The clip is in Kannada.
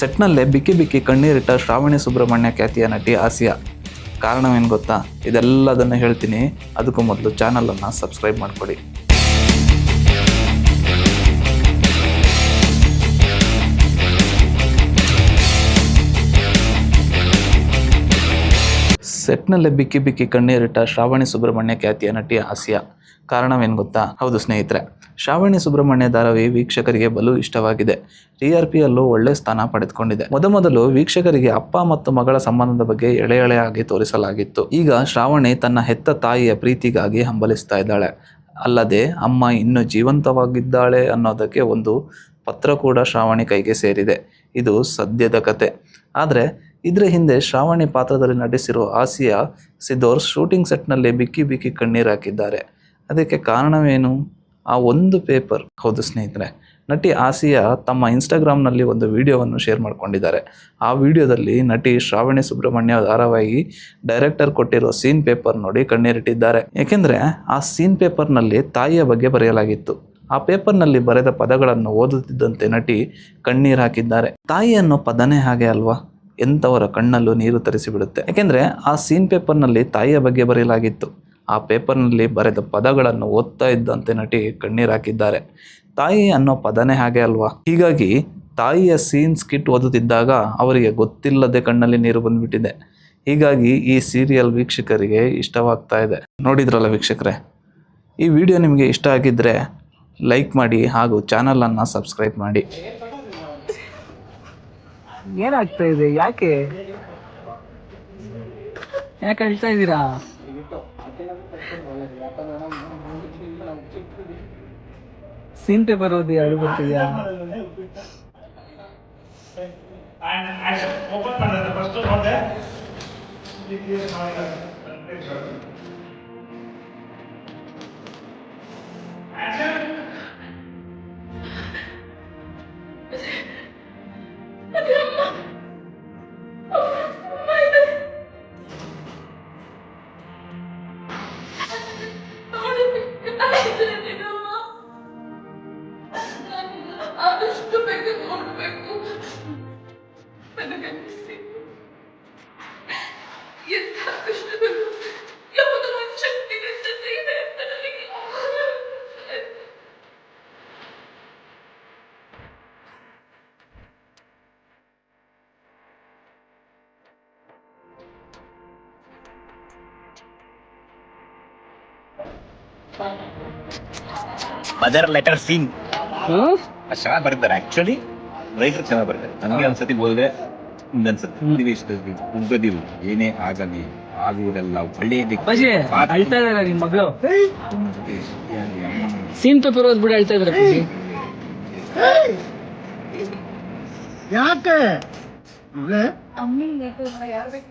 ಸೆಟ್ನಲ್ಲೇ ಬಿಕ್ಕಿ ಬಿಕ್ಕಿ ಕಣ್ಣೀರಿಟ್ಟ ಶ್ರಾವಣಿ ಸುಬ್ರಹ್ಮಣ್ಯ ಖ್ಯಾತಿಯ ನಟಿ ಆಸಿಯಾ. ಕಾರಣವೇನು ಗೊತ್ತಾ? ಇದೆಲ್ಲದನ್ನು ಹೇಳ್ತೀನಿ. ಅದಕ್ಕೂ ಮೊದಲು ಚಾನಲನ್ನು ಸಬ್ಸ್ಕ್ರೈಬ್ ಮಾಡಿಕೊಡಿ. ಸೆಟ್ನಲ್ಲೇ ಬಿಕ್ಕಿ ಬಿಕ್ಕಿ ಕಣ್ಣೀರಿಟ್ಟ ಶ್ರಾವಣಿ ಸುಬ್ರಹ್ಮಣ್ಯ ಖ್ಯಾತಿಯ ನಟಿ ಹಾಸ್ಯ. ಕಾರಣವೇನು ಗೊತ್ತಾ? ಹೌದು ಸ್ನೇಹಿತರೆ, ಶ್ರಾವಣಿ ಸುಬ್ರಹ್ಮಣ್ಯ ಧಾರಾವಾಹಿ ವೀಕ್ಷಕರಿಗೆ ಬಲು ಇಷ್ಟವಾಗಿದೆ. ಟಿ ಆರ್ ಪಿಯಲ್ಲೂ ಒಳ್ಳೆ ಸ್ಥಾನ ಪಡೆದುಕೊಂಡಿದೆ. ಮೊದಮೊದಲು ವೀಕ್ಷಕರಿಗೆ ಅಪ್ಪ ಮತ್ತು ಮಗಳ ಸಂಬಂಧದ ಬಗ್ಗೆ ಎಳೆ ಎಳೆಯಾಗಿ ತೋರಿಸಲಾಗಿತ್ತು. ಈಗ ಶ್ರಾವಣಿ ತನ್ನ ಹೆತ್ತ ತಾಯಿಯ ಪ್ರೀತಿಗಾಗಿ ಹಂಬಲಿಸ್ತಾ ಇದ್ದಾಳೆ. ಅಲ್ಲದೆ, ಅಮ್ಮ ಇನ್ನೂ ಜೀವಂತವಾಗಿದ್ದಾಳೆ ಅನ್ನೋದಕ್ಕೆ ಒಂದು ಪತ್ರ ಕೂಡ ಶ್ರಾವಣಿ ಕೈಗೆ ಸೇರಿದೆ. ಇದು ಸದ್ಯದ ಕತೆ. ಆದರೆ ಇದರ ಹಿಂದೆ ಶ್ರಾವಣಿ ಪಾತ್ರದಲ್ಲಿ ನಟಿಸಿರುವ ಆಸಿಯಾ ಸಿದ್ದೋರ್ ಶೂಟಿಂಗ್ ಸೆಟ್ನಲ್ಲಿ ಬಿಕ್ಕಿ ಬಿಕ್ಕಿ ಕಣ್ಣೀರು ಹಾಕಿದ್ದಾರೆ. ಅದಕ್ಕೆ ಕಾರಣವೇನು? ಆ ಒಂದು ಪೇಪರ್ ಹೌದು ಸ್ನೇಹಿತರೆ, ನಟಿ ಆಸಿಯಾ ತಮ್ಮ ಇನ್ಸ್ಟಾಗ್ರಾಮ್ನಲ್ಲಿ ಒಂದು ವಿಡಿಯೋವನ್ನು ಶೇರ್ ಮಾಡಿಕೊಂಡಿದ್ದಾರೆ. ಆ ವಿಡಿಯೋದಲ್ಲಿ ನಟಿ ಶ್ರಾವಣಿ ಸುಬ್ರಹ್ಮಣ್ಯ ಧಾರಾವಾಹಿ ಡೈರೆಕ್ಟರ್ ಕೊಟ್ಟಿರೋ ಸೀನ್ ಪೇಪರ್ ನೋಡಿ ಕಣ್ಣೀರಿಟ್ಟಿದ್ದಾರೆ. ಏಕೆಂದರೆ ಆ ಸೀನ್ ಪೇಪರ್ನಲ್ಲಿ ತಾಯಿಯ ಬಗ್ಗೆ ಬರೆಯಲಾಗಿತ್ತು. ಆ ಪೇಪರ್ನಲ್ಲಿ ಬರೆದ ಪದಗಳನ್ನು ಓದುತ್ತಿದ್ದಂತೆ ನಟಿ ಕಣ್ಣೀರು ಹಾಕಿದ್ದಾರೆ. ತಾಯಿ ಅನ್ನೋ ಪದನೇ ಹಾಗೆ ಅಲ್ವಾ? ಎಂಥವರ ಕಣ್ಣಲ್ಲೂ ನೀರು ತರಿಸಿಬಿಡುತ್ತೆ. ಯಾಕೆಂದರೆ ಆ ಸೀನ್ ಪೇಪರ್ನಲ್ಲಿ ತಾಯಿಯ ಬಗ್ಗೆ ಬರೆಯಲಾಗಿತ್ತು. ಆ ಪೇಪರ್ನಲ್ಲಿ ಬರೆದ ಪದಗಳನ್ನು ಓದ್ತಾ ಇದ್ದಂತೆ ನಟಿ ಕಣ್ಣೀರು ಹಾಕಿದ್ದಾರೆ. ತಾಯಿ ಅನ್ನೋ ಪದನೇ ಹಾಗೆ ಅಲ್ವಾ? ಹೀಗಾಗಿ ತಾಯಿಯ ಸೀನ್ ಸ್ಕಿಟ್ ಓದುತ್ತಿದ್ದಾಗ ಅವರಿಗೆ ಗೊತ್ತಿಲ್ಲದೆ ಕಣ್ಣಲ್ಲಿ ನೀರು ಬಂದುಬಿಟ್ಟಿದೆ. ಹೀಗಾಗಿ ಈ ಸೀರಿಯಲ್ ವೀಕ್ಷಕರಿಗೆ ಇಷ್ಟವಾಗ್ತಾ ಇದೆ. ನೋಡಿದ್ರಲ್ಲ ವೀಕ್ಷಕರೇ? ಈ ವಿಡಿಯೋ ನಿಮಗೆ ಇಷ್ಟ ಆಗಿದ್ದರೆ ಲೈಕ್ ಮಾಡಿ ಹಾಗೂ ಚಾನಲನ್ನು ಸಬ್ಸ್ಕ್ರೈಬ್ ಮಾಡಿ. ಏನಾಗ್ತಾ ಇದೆ? ಯಾಕೆ? ಯಾಕೆ ಅಳ್ತಾ ಇದ್ದೀರಾ? ಸೀನ್ ಪೇಪರ್ ಓದಿ ಅಳು ಬರ್ತಿದ್ಯಾ? ಆದಷ್ಟು ಮದರ್ ಲೆಟರ್ ಸಿಂಗ್ ಚೆನ್ನಾಗಿ ಬರ್ತಾರೆ ಆಕ್ಚುಲಿ ರೈತರು ಚೆನ್ನಾಗಿ ಬರ್ತಾರೆ ನನಗೆ ಒಂದ್ಸತಿ ಓದಿದ್ರೆ ಇನ್ನೊಂದ್ಸತಿ. ನೀವು ಎಷ್ಟು ಉಗ್ಗದಿವು ಏನೇ ಆಗಲಿ ಆಗುವುದೆಲ್ಲ ಒಳ್ಳೆಯದಕ್ಕೆ ಅಪ್ಪಾಜಿ ಅಳ್ತಾ ಇದಾರೆ ನಿಮ್ ಮಗಳು? ಸೀನ್ ಪೇಪರ್ ಓದ್ಬಿಟ್ಟು ಅಳ್ತಾ ಇದಾರೆ ಯಾಕೆ? ಅಮ್ಮ ಯಾರು ಬೇಕಾ?